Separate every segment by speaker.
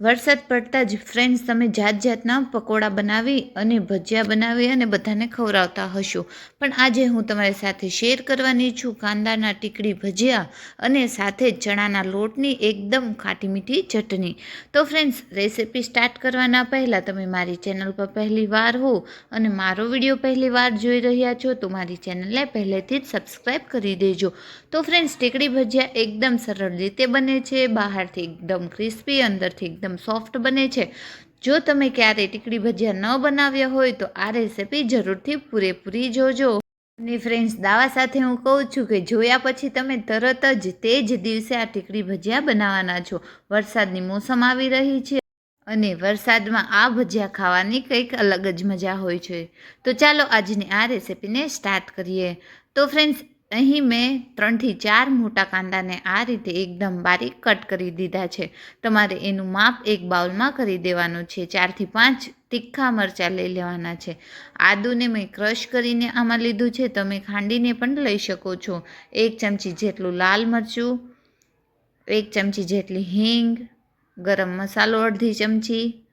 Speaker 1: વરસાદ પડતા જ ફ્રેન્ડ્સ તમે જાત જાતના પકોડા બનાવી અને ભજીયા બનાવી અને બધાને ખવડાવતા હશો. પણ આજે હું તમારી સાથે શેર કરવાની છું કાંદાના ટીકડી ભજીયા અને સાથે ચણાના લોટની એકદમ ખાટી મીઠી ચટણી. તો ફ્રેન્ડ્સ રેસિપી સ્ટાર્ટ કરવાના પહેલાં તમે મારી ચેનલ પર પહેલી વાર હો અને મારો વીડિયો પહેલી વાર જોઈ રહ્યા છો તો મારી ચેનલને પહેલેથી જ સબસ્ક્રાઈબ કરી દેજો. તો ફ્રેન્ડ્સ ટીકડી ભજીયા એકદમ સરળ રીતે બને છે. બહારથી એકદમ ક્રિસ્પી અંદરથી એકદમ સોફ્ટ બને છે. જો તમે ક્યારેય ટીકડી ભજીયા ન બનાવ્યા હોય તો આ રેસીપી જરૂરથી પૂરેપૂરી જોજો. અને ફ્રેન્ડ્સ દાવા સાથે હું કહું છું કે જોયા પછી તમે તરત જ તે જ દિવસે આ ટીકડી ભજીયા બનાવવાના છો. વરસાદની મોસમ આવી રહી છે અને વરસાદમાં આ ભજીયા ખાવાની કંઈક અલગ જ મજા હોય છે. તો ચાલો આજની આ રેસીપીને સ્ટાર્ટ કરીએ. તો ફ્રેન્ડ્સ અહીં મેં ત્રણથી ચાર મોટા કાંદાને આ રીતે એકદમ બારીક કટ કરી દીધા છે. તમારે એનું માપ એક બાઉલમાં કરી દેવાનું છે. ચારથી પાંચ તીખા મરચાં લઈ લેવાના છે. આદુને મેં ક્રશ કરીને આમાં લીધું છે. તમે ખાંડીને પણ લઈ શકો છો. એક ચમચી જેટલું લાલ મરચું, એક ચમચી જેટલી હિંગ, ગરમ મસાલો અડધી ચમચી,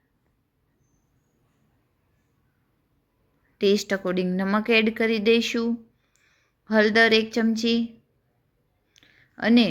Speaker 1: ટેસ્ટ અકોર્ડિંગ નમક એડ કરી દઈશું. હળદર એક ચમચી અને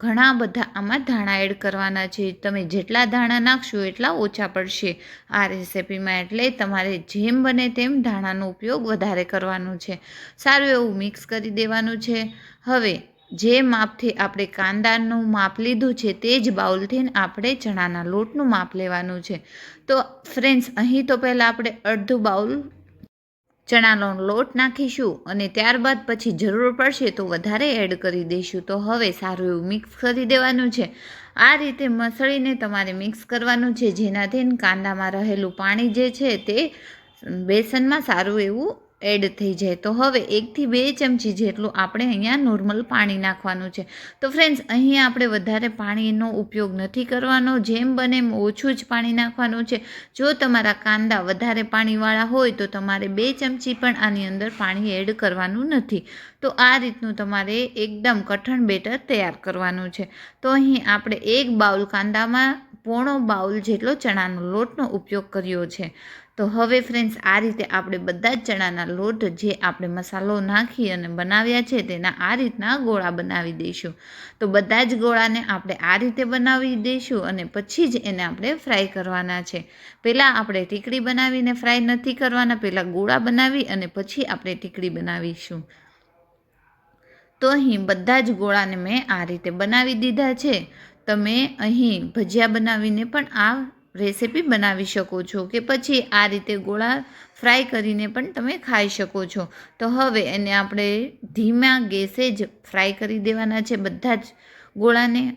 Speaker 1: ઘણા બધા આમાં ધાણા એડ કરવાના છે. તમે જેટલા ધાણા નાખશો એટલા ઓછા પડશે. આ રેસિપીમાં એટલે તમારે જેમ બને તેમ ધાણાનો ઉપયોગ વધારે કરવાનો છે. સારું એવું મિક્સ કરી દેવાનું છે. હવે જે માપથી આપણે કાંદાનું માપ લીધું છે તે જ બાઉલથી આપણે ચણાના લોટનું માપ લેવાનું છે. તો ફ્રેન્ડ્સ, અહીં તો પહેલાં આપણે અડધું બાઉલ ચણાનો લોટ નાખીશું અને ત્યારબાદ પછી જરૂર પડશે તો વધારે એડ કરી દઈશું. તો હવે સારું એવું મિક્સ કરી દેવાનું છે. આ રીતે મસળીને તમારે મિક્સ કરવાનું છે. જેનાથી કાંદામાં રહેલું પાણી જે છે તે બેસનમાં સારું એવું એડ થઈ જાય. તો હવે એકથી બે ચમચી જેટલું આપણે અહીંયા નોર્મલ પાણી નાખવાનું છે. તો ફ્રેન્ડ્સ અહીં આપણે વધારે પાણીનો ઉપયોગ નથી કરવાનો. જેમ બને એમ ઓછું જ પાણી નાખવાનું છે. જો તમારા કાંદા વધારે પાણીવાળા હોય તો તમારે બે ચમચી પણ આની અંદર પાણી એડ કરવાનું નથી. તો આ રીતનું તમારે એકદમ કઠણ બેટર તૈયાર કરવાનું છે. તો અહીં આપણે એક બાઉલ કાંદામાં પોણો બાઉલ જેટલો ચણાનો લોટનો ઉપયોગ કર્યો છે. તો હવે ફ્રેન્ડ્સ આ રીતે આપણે બધા જ ચણાના લોટ જે આપણે મસાલો નાખી અને બનાવ્યા છે તેના આ રીતના ગોળા બનાવી દઈશું. તો બધા જ ગોળાને આપણે આ રીતે બનાવી દઈશું અને પછી જ એને આપણે ફ્રાય કરવાના છે. પહેલાં આપણે ટીકડી બનાવીને ફ્રાય નથી કરવાના, પહેલાં ગોળા બનાવી અને પછી આપણે ટીકડી બનાવીશું. તો અહીં બધા જ ગોળાને મેં આ રીતે બનાવી દીધા છે. તમે અહીં ભજીયા બનાવીને પણ આ રેસિપી બનાવી શકો છો કે પછી આ રીતે ગોળા ફ્રાય કરીને પણ તમે ખાઈ શકો છો. તો હવે એને આપણે ધીમા ગેસે જ ફ્રાય કરી દેવાના છે. બધા જ ગોળાને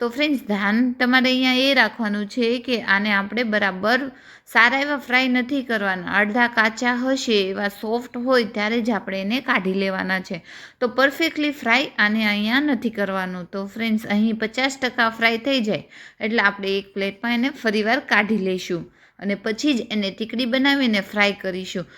Speaker 1: તો ફ્રેન્ડ્સ ધ્યાન તમારે અહીંયા એ રાખવાનું છે કે આને આપણે બરાબર સારા એવા ફ્રાય નથી કરવાના. અડધા કાચા હશે, એવા સોફ્ટ હોય ત્યારે જ આપણે એને કાઢી લેવાના છે. તો પરફેક્ટલી ફ્રાય આને અહીંયા નથી કરવાનું. તો ફ્રેન્ડ્સ અહીં પચાસ ટકા ફ્રાય થઈ જાય, એટલે આપણે એક પ્લેટમાં એને ફરીવાર કાઢી લઈશું અને પછી જ એને ટીકડી બનાવીને ફ્રાય કરીશું.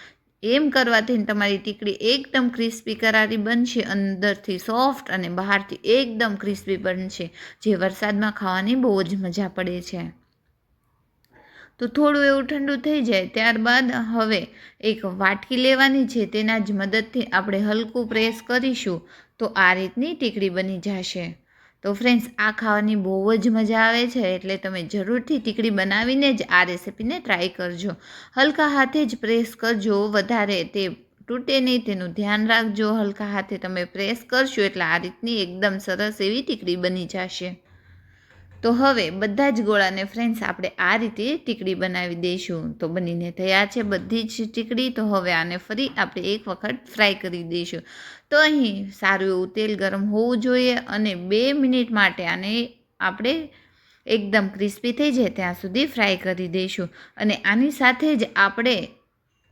Speaker 1: એમ કરવાથી તમારી ટીકડી એકદમ ક્રિસ્પી કરારી બનશે, અંદરથી સોફ્ટ અને બહારથી એકદમ ક્રિસ્પી બનશે. જે વરસાદમાં ખાવાની બહુ જ મજા પડે છે. તો થોડું એવું ઠંડુ થઈ જાય ત્યારબાદ હવે એક વાટકી લેવાની છે, તેના જ મદદથી આપણે હલકું પ્રેસ કરીશું, તો આ રીતની ટીકડી બની જશે. તો ફ્રેન્ડ્સ આ ખાવાની બહુ જ મજા આવે છે, એટલે તમે જરૂરથી ટીકડી બનાવીને જ આ રેસીપીને ટ્રાય કરજો. હલકા હાથે જ પ્રેસ કરજો વધારે તે તૂટે નહીં, તેનું ધ્યાન રાખજો. હલકા હાથે તમે પ્રેસ કરશો એટલે આ રીતની એકદમ સરસ એવી ટીકડી બની જશે. તો હવે બધા જ ગોળાને ફ્રેન્ડ્સ આપણે આ રીતે ટીકડી બનાવી દઈશું. તો બનીને તૈયાર છે બધી જ ટીકડી. તો હવે આને ફરી આપણે એક વખત ફ્રાય કરી દઈશું. તો અહીં સારું એવું તેલ ગરમ હોવું જોઈએ અને બે મિનિટ માટે આને આપણે એકદમ ક્રિસ્પી થઈ જાય ત્યાં સુધી ફ્રાય કરી દઈશું. અને આની સાથે જ આપણે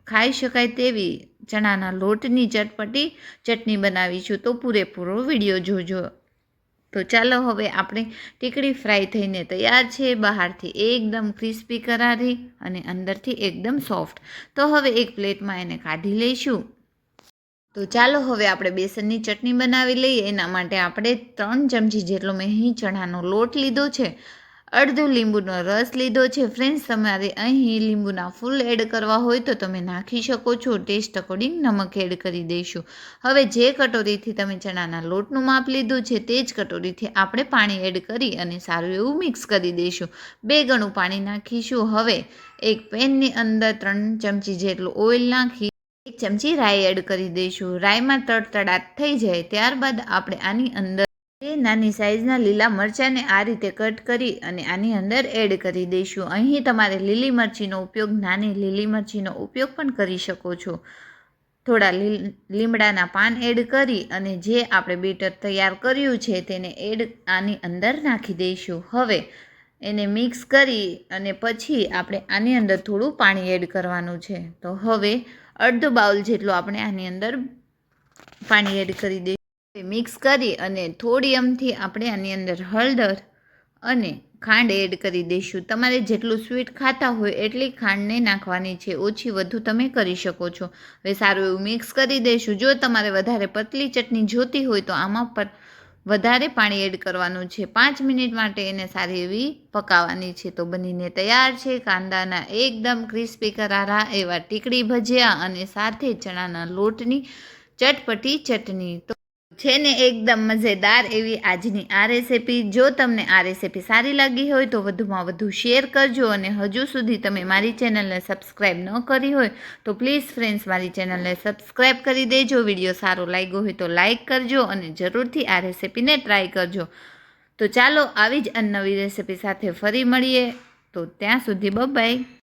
Speaker 1: ખાઈ શકાય તેવી ચણાના લોટની ચટપટી ચટણી બનાવીશું. તો પૂરેપૂરો વીડિયો જોજો. તો ચાલો હવે આપણે ટીકડી ફ્રાય થઈને તૈયાર છે. બહારથી એકદમ ક્રિસ્પી કરારી અને અંદરથી એકદમ સોફ્ટ. તો હવે એક પ્લેટમાં એને કાઢી લઈશું. તો ચાલો હવે આપણે બેસનની ચટણી બનાવી લઈએ. એના માટે આપણે ત્રણ ચમચી જેટલો મેં ચણાનો લોટ લીધો છે. અડધું લીંબુનો રસ લીધો છે. ફ્રેન્ડ્સ, તમારે અહીં લીંબુના ફૂલ એડ કરવા હોય તો તમે નાખી શકો છો. ટેસ્ટ અકોર્ડિંગ નમક એડ કરી દઈશું. હવે જે કટોરીથી તમે ચણાના લોટનું માપ લીધું છે, તે જ કટોરીથી આપણે પાણી એડ કરી અને સારું એવું મિક્સ કરી દઈશું. બે ગણું પાણી નાખીશું. હવે એક પેનની અંદર ત્રણ ચમચી જેટલું ઓઇલ નાખી, એક ચમચી રાઈ એડ કરી દઈશું. રાઈમાં તડતડાટ થઈ જાય. ત્યારબાદ આપણે આની અંદર નાની સાઇઝના લીલા મરચાંને આ રીતે કટ કરી અને આની અંદર એડ કરી દઈશું. અહીં તમારે લીલી મરચીનો ઉપયોગ, નાની લીલી મરચીનો ઉપયોગ પણ કરી શકો છો. થોડા લીમડાના પાન એડ કરી અને જે આપણે બેટર તૈયાર કર્યું છે તેને એડ આની અંદર નાખી દઈશું. હવે એને મિક્સ કરી અને પછી આપણે આની અંદર થોડું પાણી એડ કરવાનું છે. તો હવે અડધો બાઉલ જેટલું આપણે આની અંદર પાણી એડ કરી દઈશું. મિક્સ કરી અને થોડી અમથી આપણે આની અંદર હળદર અને ખાંડ એડ કરી દઈશું. તમારે જેટલું સ્વીટ ખાતા હોય એટલી ખાંડને નાખવાની છે, ઓછી વધુ તમે કરી શકો છો. હવે સારું એવું મિક્સ કરી દઈશું. જો તમારે વધારે પતલી ચટણી જોતી હોય તો આમાં પર વધારે પાણી એડ કરવાનું છે. પાંચ મિનિટ માટે એને સારી એવી પકાવવાની છે. તો બનીને તૈયાર છે. કાંદાના એકદમ ક્રિસ્પી કરારા એવા ટીકડી ભજીયા અને સાથે ચણાના લોટની ચટપટી ચટણી. તો છે ને એકદમ મજેદાર એવી આજની આ રેસીપી જો તમને આ રેસિપી સારી લાગી હોય તો વધુમાં વધુ શેર કરજો અને હજુ સુધી તમે મારી ચેનલને સબસ્ક્રાઈબ ન કરી હોય તો પ્લીઝ ફ્રેન્ડ્સ મારી ચેનલને સબસ્ક્રાઈબ કરી દેજો. વીડિયો સારો લાગ્યો હોય તો લાઇક કરજો અને જરૂરથી આ રેસીપીને ટ્રાય કરજો. તો ચાલો આવી જ નવી રેસીપી સાથે ફરી મળીએ. તો ત્યાં સુધી બાય